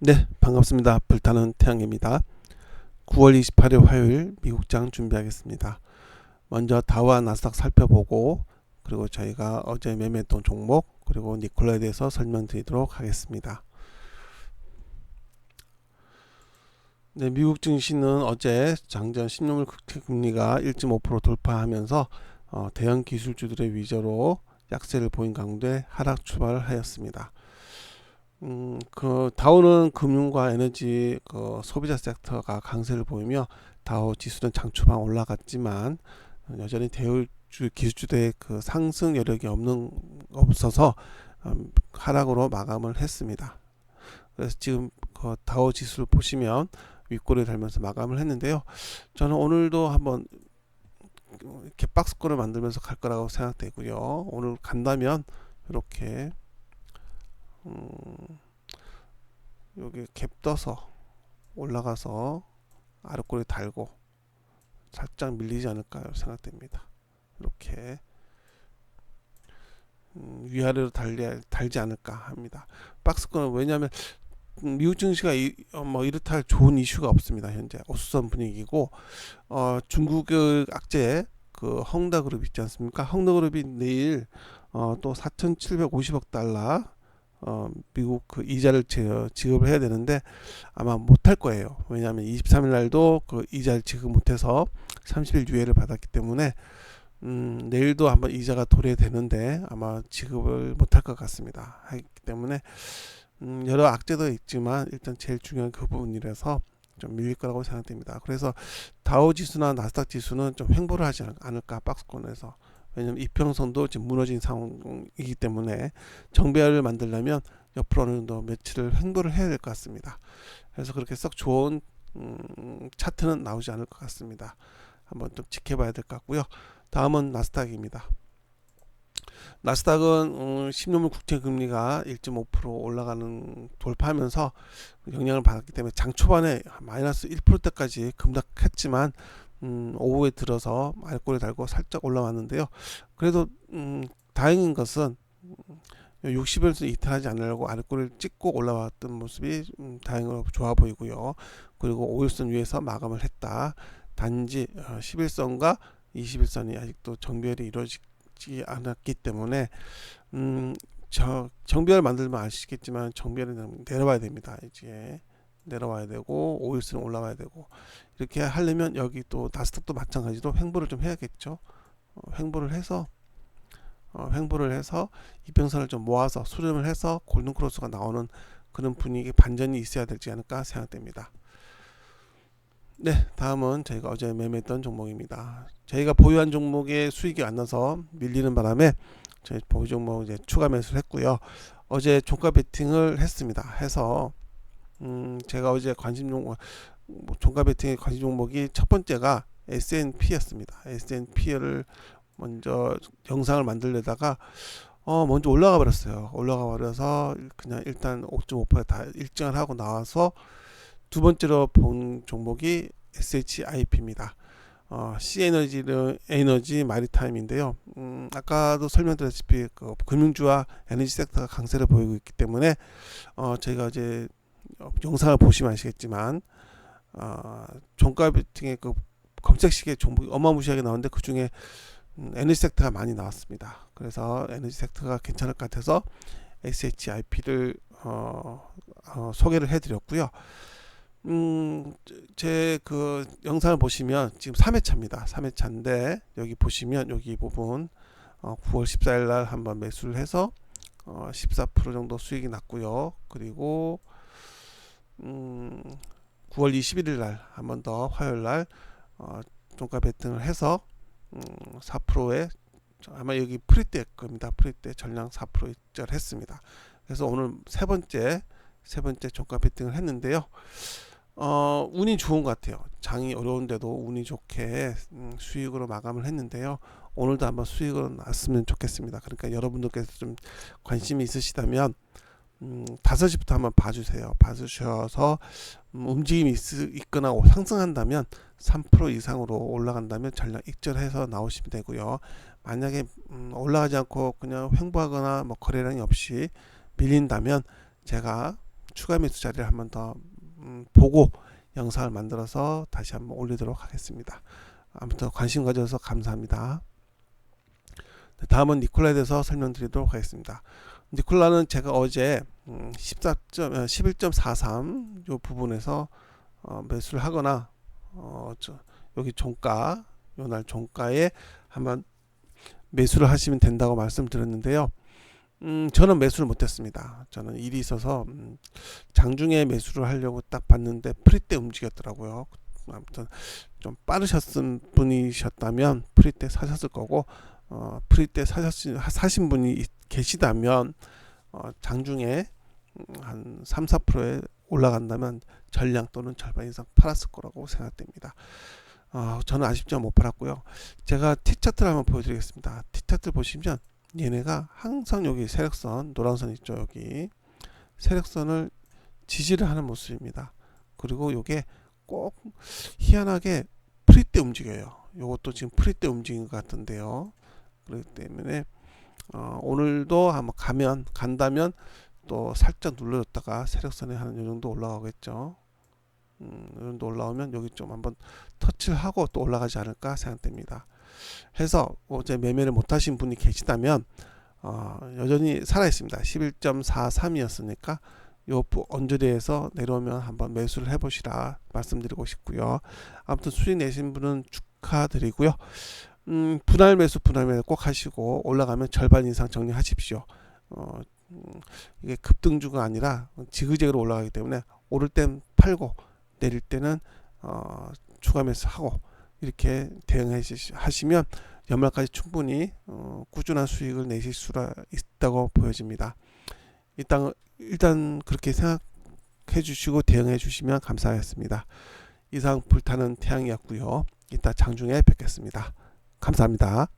네, 반갑습니다. 불타는 태양입니다. 9월 28일 화요일 미국장 준비하겠습니다. 먼저 다우와 나스닥 살펴보고 그리고 저희가 어제 매매했던 종목 그리고 니콜라에 대해서 설명드리도록 하겠습니다. 네, 미국 증시는 어제 장전 신용물 국채 금리가 1.5% 돌파하면서 어, 대형 기술주들의 위저로 약세를 보인 가운데 하락 출발을 하였습니다. 음, 그 다우는 금융과 에너지 그 소비자 섹터가 강세를 보이며 다우 지수는 장 초반 올라갔지만 여전히 대우주 기술주들의 그 상승 여력이 없는 없어서 음, 하락으로 마감을 했습니다. 그래서 지금 그 다우 지수를 보시면 윗골을 달면서 마감을 했는데요. 저는 오늘도 한번 이렇게 박스권을 만들면서 갈 거라고 생각되고요. 오늘 간다면 이렇게 음, 여기 갭 떠서 올라가서 아랫골에 달고 살짝 밀리지 않을까 생각됩니다. 이렇게 음, 위아래로 달리, 달지 않을까 합니다. 박스권은 왜냐하면 음, 미국 증시가 이, 어, 뭐 이렇다 할 좋은 이슈가 없습니다. 현재 어수선 분위기고 어, 중국의 악재 그 헝다그룹 있지 않습니까? 헝다그룹이 내일 어, 또 4,750억 달러 어, 미국 그 이자를 지급을 해야 되는데 아마 못할 거예요. 왜냐하면 23일 날도 그 이자를 지급 못해서 30일 유예를 받았기 때문에 음, 내일도 한번 이자가 도래되는데 아마 지급을 못할 것 같습니다. 하기 때문에 음, 여러 악재도 있지만 일단 제일 중요한 그 부분이라서 좀 밀릴 거라고 생각됩니다. 그래서 다우 지수나 나스닥 지수는 좀 횡보를 하지 않을까 박스권에서 왜냐면 이평선도 지금 무너진 상황이기 때문에 정배를 만들려면 옆으로 어느 정도 며칠을 횡보를 해야 될 것 같습니다. 그래서 그렇게 썩 좋은 음, 차트는 나오지 않을 것 같습니다. 한번 좀 지켜봐야 될 것 같고요. 다음은 나스닥입니다. 나스닥은 음, 10년물 국채 금리가 1.5% 올라가는 돌파하면서 영향을 받았기 때문에 장 초반에 마이너스 1%대까지 급락했지만 음, 오후에 들어서 알코올을 달고 살짝 올라왔는데요. 그래도 음, 다행인 것은 60일에서 이탈하지 않으려고 알코올을 찍고 올라왔던 모습이 음, 다행으로 좋아 보이고요. 그리고 5일선 위에서 마감을 했다. 단지 어, 11선과 21선이 아직도 정비열이 이루어지지 않았기 때문에 음, 저 정비열 만들면 아시겠지만 정비열은 내려와야 됩니다. 이제 내려와야 되고 5일선은 올라와야 되고 이렇게 하려면 여기 또 나스닥도 마찬가지로 횡보를 좀 해야겠죠. 어, 횡보를 해서 어, 횡보를 해서 이평선을 좀 모아서 수렴을 해서 골든 크로스가 나오는 그런 분위기 반전이 있어야 되지 않을까 생각됩니다. 네, 다음은 저희가 어제 매매했던 종목입니다. 저희가 보유한 종목의 수익이 안 나서 밀리는 바람에 저희 보유 종목 이제 추가 매수를 했고요. 어제 종가 베팅을 했습니다. 해서 음, 제가 어제 관심 종목, 뭐 종가 베팅의 관심 종목이 첫 번째가 S&P였습니다. S&P를 먼저 영상을 만들려다가 어 먼저 올라가 버렸어요. 올라가 버려서 그냥 일단 5.5%다 일정을 하고 나와서 두 번째로 본 종목이 SHIP입니다. 어, C 에너지는 에너지 마리타임인데요. 음, 아까도 설명드렸다시피 그 금융주와 에너지 섹터가 강세를 보이고 있기 때문에 어, 저희가 이제 영상을 보시면 아시겠지만 어, 종가 베팅의 그 검색식의 종목이 어마무시하게 나오는데 그 중에 음, 에너지 섹터가 많이 나왔습니다. 그래서 에너지 섹터가 괜찮을 것 같아서 SHIP를 어, 어, 소개를 해드렸고요. 음, 제 그 영상을 보시면 지금 3회차입니다. 3회차인데 여기 보시면 여기 부분 어, 9월 14일 날 한번 매수를 해서 어, 14% 정도 수익이 났고요. 그리고 음, 9월 21일 날 한 번 더 화요일 날 어, 종가 베팅을 해서 음, 4%에 아마 여기 프리때 겁니다. 프리때 전량 4% 입절했습니다. 그래서 오늘 세 번째 세 번째 종가 베팅을 했는데요. 어, 운이 좋은 것 같아요. 장이 어려운데도 운이 좋게 음, 수익으로 마감을 했는데요. 오늘도 한번 수익으로 났으면 좋겠습니다. 그러니까 여러분들께서 좀 관심이 있으시다면 음, 5시부터 한번 봐주세요. 봐주셔서 음, 움직임이 있, 거나 상승한다면 3% 이상으로 올라간다면 전량 익절해서 나오시면 되고요. 만약에 음, 올라가지 않고 그냥 횡보하거나 뭐 거래량이 없이 밀린다면 제가 추가 매수 자리를 한번 더 음, 보고 영상을 만들어서 다시 한번 올리도록 하겠습니다. 아무튼 관심 가져서 감사합니다. 네, 다음은 니콜라에 대해서 설명드리도록 하겠습니다. 니콜라는 제가 어제 음, 14점, 11.43 요 부분에서 어, 매수를 하거나 어, 저, 여기 종가 요 날 종가에 한번 매수를 하시면 된다고 말씀드렸는데요. 음, 저는 매수를 못했습니다. 저는 일이 있어서 음, 장중에 매수를 하려고 딱 봤는데 프리 때 움직였더라고요. 아무튼 좀 빠르셨은 분이셨다면 프리 때 사셨을 거고 어, 프리 때 사셨, 사신 분이 계시다면 어, 장중에 음, 한 3, 4%에 올라간다면 전량 또는 절반 이상 팔았을 거라고 생각됩니다. 어, 저는 아쉽지만 못 팔았고요. 제가 T차트를 한번 보여드리겠습니다. T차트 보시면 얘네가 항상 여기 세력선 노란선 있죠 여기 세력선을 지지를 하는 모습입니다. 그리고 요게 꼭 희한하게 프리 때 움직여요. 요것도 지금 프리 때 움직인 것 같은데요. 그렇기 때문에 어, 오늘도 한번 가면 간다면 또 살짝 눌러줬다가 세력선에 한 요 정도 올라가겠죠. 음, 이 정도 올라오면 여기 좀 한번 터치를 하고 또 올라가지 않을까 생각됩니다. 해서 어제 매매를 못 하신 분이 계시다면 어, 여전히 살아 있습니다. 11.43이었으니까 요 언저리에서 내려오면 한번 매수를 해보시라 말씀드리고 싶고요. 아무튼 수익 내신 분은 축하드리고요. 음, 분할 매수 분할 매수 꼭 하시고 올라가면 절반 이상 정리하십시오. 어, 음, 이게 급등주가 아니라 지그재그로 올라가기 때문에 오를 땐 팔고 내릴 때는 어, 추가 매수하고 이렇게 대응하시면 연말까지 충분히 어, 꾸준한 수익을 내실 수가 있다고 보여집니다. 일단 일단 그렇게 생각해 주시고 대응해 주시면 감사하겠습니다. 이상 불타는 태양이었고요. 이따 장중에 뵙겠습니다. 감사합니다.